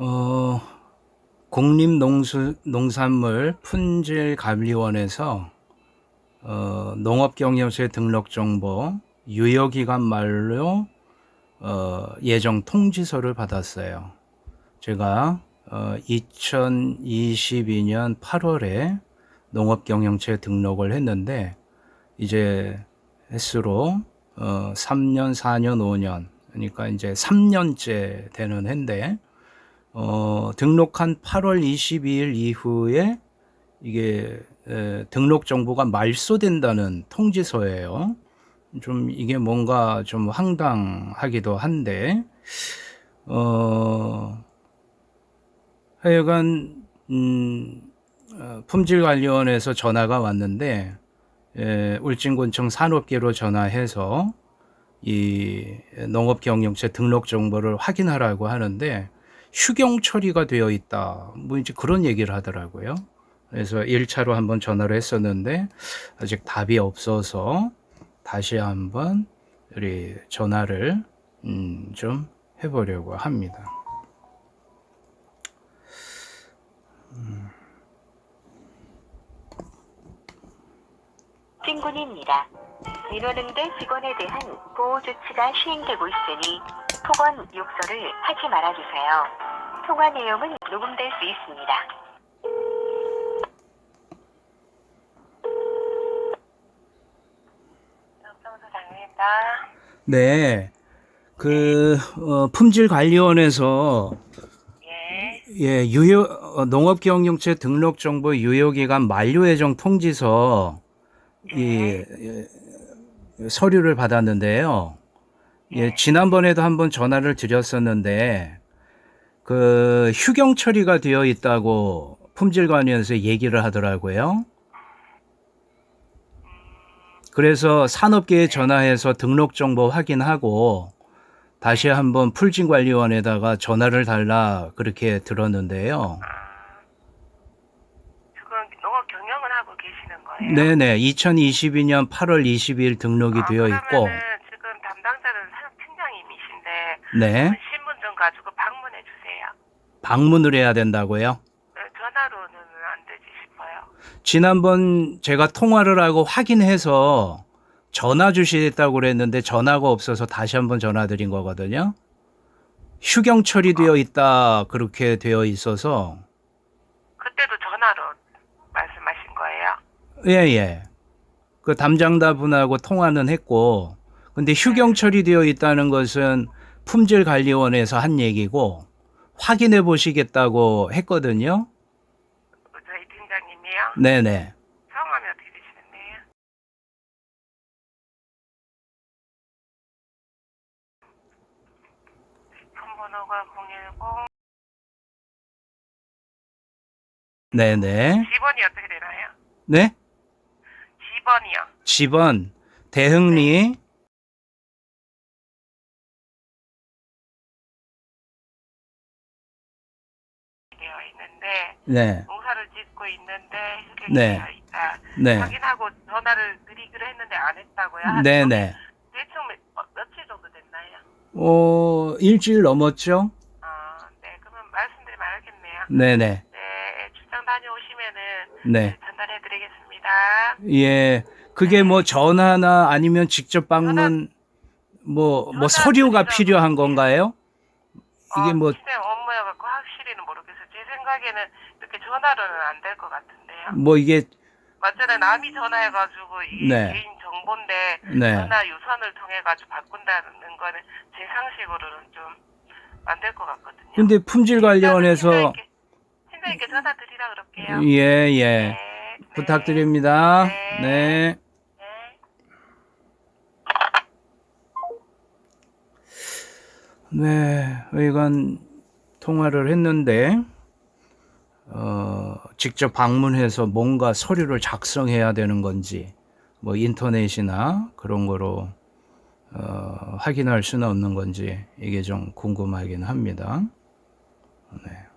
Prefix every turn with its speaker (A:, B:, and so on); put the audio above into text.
A: 어, 국립농산물 품질관리원에서 어, 농업경영체 등록 정보 유효기간 만료 어, 예정 통지서를 받았어요. 제가 어, 2022년 8월에 농업경영체 등록을 했는데 이제 횟수로 어, 3년, 4년, 5년 그러니까 이제 3년째 되는 해인데 어, 등록한 8월 22일 이후에 이게 에, 등록 정보가 말소된다는 통지서예요. 좀 이게 뭔가 좀 황당하기도 한데 어 하여간 음 어, 품질관리원에서 전화가 왔는데 에, 울진군청 산업계로 전화해서 이 농업경영체 등록 정보를 확인하라고 하는데 휴경 처리가 되어 있다. 뭐 이제 그런 얘기를 하더라고요. 그래서 1차로 한번 전화를 했었는데 아직 답이 없어서 다시 한번 우리 전화를 음, 좀 해보려고 합니다.
B: 찐군입니다. 민원응대 직원에 대한 보호 조치가 시행되고 있으니 폭언 욕설을 하지 말아주세요. 통화 내용은 녹음될 수 있습니다. 정소장입니다.
A: 네. 그 어, 품질관리원에서
B: 예,
A: 예, 유효 어, 농업경영체 등록 정보 유효 기간 만료 예정 통지서 이 예, 서류를 받았는데요. 예, 지난번에도 한번 전화를 드렸었는데 그 휴경 처리가 되어 있다고 품질관리원에서 얘기를 하더라고요. 그래서 산업계에 전화해서 등록 정보 확인하고 다시 한번 풀진관리원에다가 전화를 달라 그렇게 들었는데요.
B: 지금 농업 경영을 하고 계시는 거예요?
A: 네네, 2022년 8월 20일 등록이 되어 있고,
B: 아, 그러면은 지금 담당자는 사업팀장님이신데
A: 네,
B: 신분증 가지고 방문해 주세요.
A: 방문을 해야 된다고요.
B: 네, 전화로는 안 되지 싶어요.
A: 지난번 제가 통화를 하고 확인해서 전화 주시겠다고 그랬는데 전화가 없어서 다시 한번 전화 드린 거거든요. 휴경 처리되어 있다 그렇게 되어 있어서
B: 그때도 전화로 말씀하신 거예요?
A: 예, 예. 그 담당자 분하고 통화는 했고, 근데 휴경 처리되어 있다는 것은 품질관리원에서 한 얘기고, 확인해 보시겠다고 했거든요.
B: 저희 팀장님이요?
A: 네네.
B: 성함이 어떻게 되시는데요? 폰번호가 010
A: 네네.
B: 집원이 어떻게 되나요?
A: 네?
B: 집원이요.
A: 집원, 대흥리,
B: 되어 있는데
A: 네,
B: 농사를 짓고 있는데 휴경이
A: 네.
B: 되어 있다.
A: 네.
B: 확인하고 전화를 드리기로 했는데 안 했다고요?
A: 네네.
B: 대충 몇- 어, 며칠 정도 됐나요?
A: 어, 일주일 넘었죠?
B: 아, 네. 그러면 말씀드리면 알겠네요.
A: 네 네.
B: 네, 출장 다녀오시면은
A: 네.
B: 전달해드리겠습니다.
A: 예. 그게 뭐 전화나 아니면 직접 방문, 뭐, 뭐 서류가 필요한 건가요? 이게
B: 어,
A: 뭐,
B: 업무여갖고 확실히는 모르겠어요. 제 생각에는 이렇게 전화로는 안 될 것 같은데요.
A: 뭐 이게,
B: 맞잖아요. 남이 전화해가지고 이게
A: 네.
B: 개인 정보인데
A: 네.
B: 전화 유선을 통해가지고 바꾼다는 거는 제 상식으로는 좀 안 될 것 같거든요.
A: 근데 품질관리원에서
B: 팀장님께, 팀장님께 전화 드리라 그럴게요.
A: 예, 예.
B: 네, 네.
A: 부탁드립니다.
B: 네.
A: 네.
B: 네.
A: 네. 의관 통화를 했는데, 어, 직접 방문해서 뭔가 서류를 작성해야 되는 건지, 뭐 인터넷이나 그런 거로, 어, 확인할 수는 없는 건지, 이게 좀 궁금하긴 합니다. 네.